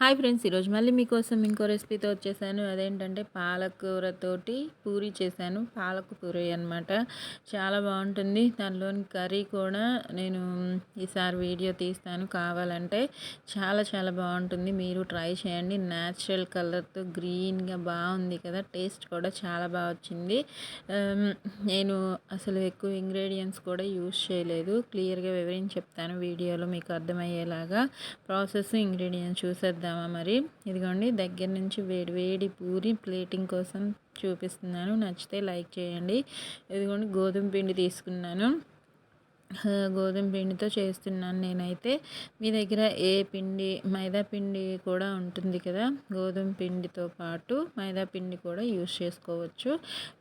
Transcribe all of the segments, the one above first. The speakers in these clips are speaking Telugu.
హాయ్ ఫ్రెండ్స్ ఈరోజు మళ్ళీ మీకోసం ఇంకో రెసిపీతో వచ్చేసాను. అదేంటంటే పాలకూరతోటి పూరి చేశాను. పాలక పూరి అనమాట చాలా బాగుంటుంది. దానిలోని కర్రీ కూడా నేను ఈసారి వీడియో తీస్తాను కావాలంటే. చాలా చాలా బాగుంటుంది. మీరు ట్రై చేయండి. న్యాచురల్ కలర్తో గ్రీన్గా బాగుంది కదా. టేస్ట్ కూడా చాలా బాగా వచ్చింది. నేను అసలు ఎక్కువ ఇంగ్రీడియంట్స్ కూడా యూస్ చేయలేదు. క్లియర్గా వివరించి చెప్తాను వీడియోలో మీకు అర్థమయ్యేలాగా. ప్రాసెస్ ఇంగ్రీడియంట్స్ చూసేద్దాం. చేద్దామా మరి? ఇదిగోండి దగ్గర నుంచి వేడి వేడి పూరి ప్లేటింగ్ కోసం చూపిస్తున్నాను. నచ్చితే లైక్ చేయండి. ఇదిగోండి గోధుమ పిండి తీసుకున్నాను. గోధుమ పిండితో చేస్తున్నాను నేనైతే. మీ దగ్గర ఏ పిండి మైదా పిండి కూడా ఉంటుంది కదా? గోధుమ పిండితో పాటు మైదా పిండి కూడా యూస్ చేసుకోవచ్చు.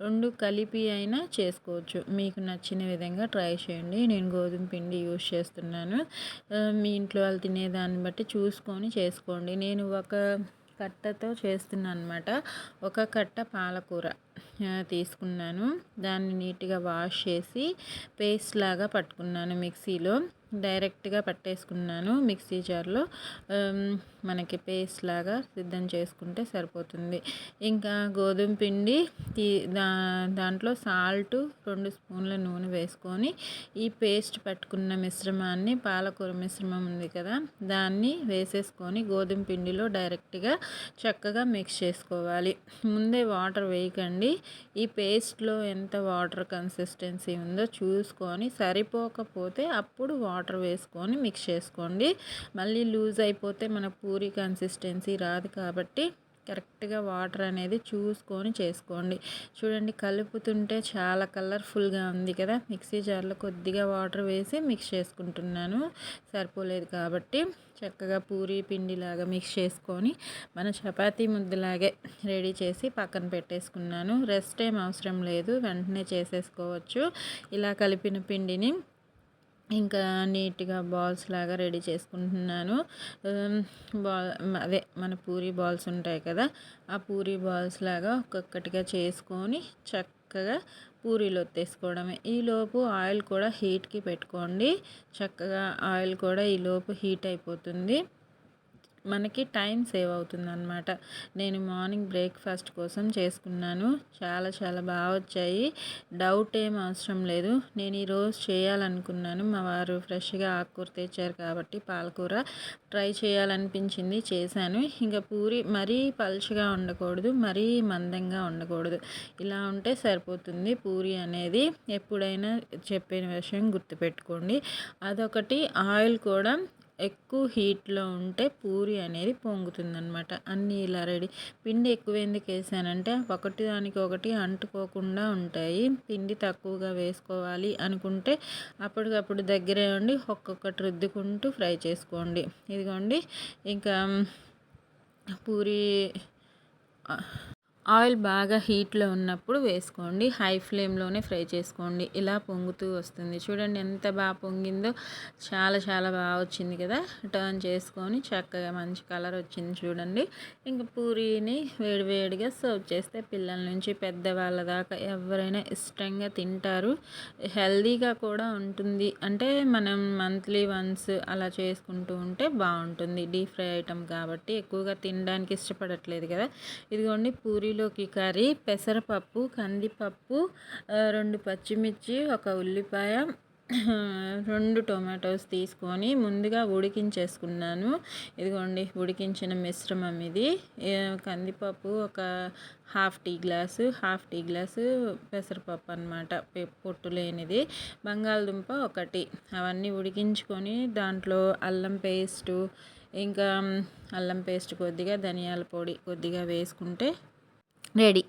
రెండు కలిపి అయినా చేసుకోవచ్చు. మీకు నచ్చిన విధంగా ట్రై చేయండి. నేను గోధుమ పిండి యూస్ చేస్తున్నాను. మీ ఇంట్లో వాళ్ళు తినేదాన్ని బట్టి చూసుకొని చేసుకోండి. నేను ఒక కట్టతో చేస్తున్నాను అనమాట ఒక కట్ట పాలకూర. తీసుకున్నాను. దాన్ని నీట్గా వాష్ చేసి పేస్ట్ లాగా పట్టుకున్నాను మిక్సీలో. డైరెక్ట్గా పట్టేసుకున్నాను మిక్సీ జార్లో. మనకి పేస్ట్ లాగా సిద్ధం చేసుకుంటే సరిపోతుంది. ఇంకా గోధుమ పిండి దా దాంట్లో సాల్ట్ రెండు స్పూన్ల నూనె వేసుకొని ఈ పేస్ట్ పట్టుకున్న మిశ్రమాన్ని పాలకూర మిశ్రమం ఉంది కదా దాన్ని వేసేసుకొని గోధుమ పిండిలో డైరెక్ట్గా చక్కగా మిక్స్ చేసుకోవాలి. ముందే వాటర్ వేయకండి. ఈ పేస్ట్లో ఎంత వాటర్ కన్సిస్టెన్సీ ఉందో చూసుకొని సరిపోకపోతే అప్పుడు వాటర్ వాటర్ వేసుకొని మిక్స్ చేసుకోండి. మళ్ళీ లూజ్ అయిపోతే మన పూరి కన్సిస్టెన్సీ రాదు కాబట్టి కరెక్ట్గా వాటర్ అనేది చూసుకొని చేసుకోండి. చూడండి కలుపుతుంటే చాలా కలర్ఫుల్గా ఉంది కదా. మిక్సీ జార్లో కొద్దిగా వాటర్ వేసి మిక్స్ చేసుకుంటున్నాను. సరిపోలేదు కాబట్టి చక్కగా పూరి పిండిలాగా మిక్స్ చేసుకొని మన చపాతీ ముద్దలాగే రెడీ చేసి పక్కన పెట్టేసుకున్నాను. రెస్ట్ ఏం అవసరం లేదు. వెంటనే చేసేసుకోవచ్చు. ఇలా కలిపిన పిండిని ఇంకా నీట్గా బాల్స్ లాగా రెడీ చేసుకుంటున్నాను. బాల్ అదే మన పూరి బాల్స్ ఉంటాయి కదా ఆ పూరి బాల్స్ లాగా ఒక్కొక్కటిగా చేసుకొని చక్కగా పూరీలు ఒత్తేసుకోవడమే. ఈలోపు ఆయిల్ కూడా హీట్కి పెట్టుకోండి. చక్కగా ఆయిల్ కూడా ఈలోపు హీట్ అయిపోతుంది. మనకి టైం సేవ్ అవుతుంది అనమాట నేను మార్నింగ్ బ్రేక్ఫాస్ట్ కోసం చేసుకున్నాను. చాలా చాలా బాగా వచ్చాయి. డౌట్ ఏం అవసరం లేదు. నేను ఈరోజు చేయాలనుకున్నాను. మా వారు ఫ్రెష్గా ఆకుకూర తెచ్చారు కాబట్టి పాలకూర ట్రై చేయాలనిపించింది. చేశాను. ఇంకా పూరి మరీ పలుచగా ఉండకూడదు మరీ మందంగా ఉండకూడదు. ఇలా ఉంటే సరిపోతుంది పూరి అనేది. ఎప్పుడైనా చెప్పిన విషయం గుర్తుపెట్టుకోండి. అదొకటి. ఆయిల్ కూడా ఎక్కువ హీట్లో ఉంటే పూరి అనేది పొంగుతుందనమాట అన్నీ ఇలా రెడీ. పిండి ఎక్కువ ఎందుకు వేసానంటే ఒకటి దానికి ఒకటి అంటుకోకుండా ఉంటాయి. పిండి తక్కువగా వేసుకోవాలి అనుకుంటే అప్పటికప్పుడు దగ్గరే ఉండి ఒక్కొక్కటి రుద్దుకుంటూ ఫ్రై చేసుకోండి. ఇదిగోండి ఇంకా పూరి ఆయిల్ బాగా హీట్లో ఉన్నప్పుడు వేసుకోండి. హై ఫ్లేమ్లోనే ఫ్రై చేసుకోండి. ఇలా పొంగుతూ వస్తుంది. చూడండి ఎంత బాగా పొంగిందో. చాలా చాలా బాగా వచ్చింది కదా. టర్న్ చేసుకొని చక్కగా మంచి కలర్ వచ్చింది చూడండి. ఇంకా పూరీని వేడివేడిగా సర్వ్ చేస్తే పిల్లల నుంచి పెద్దవాళ్ళ దాకా ఎవరైనా ఇష్టంగా తింటారు. హెల్దీగా కూడా ఉంటుంది. అంటే మనం మంత్లీ వన్స్ అలా చేసుకుంటూ ఉంటే బాగుంటుంది. డీప్ ఫ్రై ఐటమ్ కాబట్టి ఎక్కువగా తినడానికి ఇష్టపడట్లేదు కదా. ఇదిగోండి పూరీ పూరీలోకి కర్రీ పెసరపప్పు కందిపప్పు రెండు పచ్చిమిర్చి ఒక ఉల్లిపాయ రెండు టొమాటోస్ తీసుకొని ముందుగా ఉడికించేసుకున్నాను. ఇదిగోండి ఉడికించిన మిశ్రమం ఇది. కందిపప్పు ఒక half tea glass half tea glass పెసరపప్పు అనమాట పొట్టు లేనిది. బంగాళదుంప ఒకటి. అవన్నీ ఉడికించుకొని దాంట్లో అల్లం పేస్టు ఇంకా అల్లం పేస్ట్ కొద్దిగా ధనియాల పొడి కొద్దిగా వేసుకుంటే రెడీ